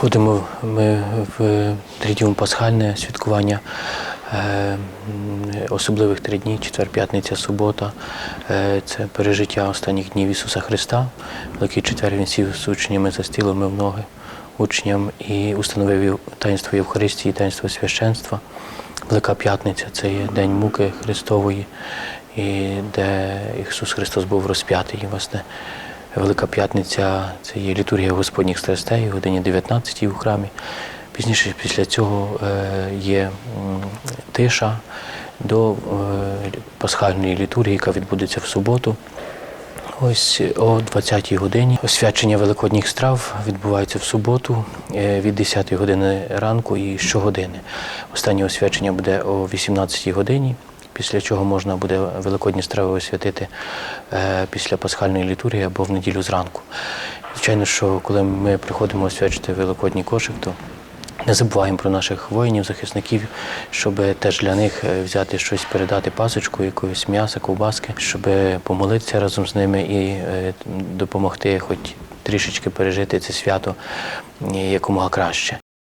Входимо ми в тридіум пасхальне святкування е, особливих три дні, четвер, п'ятниця, субота. Е, Це пережиття останніх днів Ісуса Христа. Великий четвер він сів з учнями за стілом мив ноги учням і установив таїнство Євхаристії, таїнство священства. Велика п'ятниця це є день муки Христової, і де Ісус Христос був розп'ятий. Власне, Велика п'ятниця це є літургія Господніх страстей годині 19 у храмі. Пізніше після цього е, є тиша до е, пасхальної літургії, яка відбудеться в суботу. Ось о 20-й годині освячення великодніх страв відбувається в суботу е, від 10-ї години ранку і щогодини. Останнє освячення буде о 18-й годині, після чого можна буде великодні страви освятити е, після пасхальної літургії або в неділю зранку. Звичайно, що коли ми приходимо освячити великодній кошик, то не забуваємо про наших воїнів, захисників, щоб теж для них е, взяти щось, передати пасочку, якогось м'яса, ковбаски, щоб помолитися разом з ними і е, допомогти хоч трішечки пережити це свято якомога краще.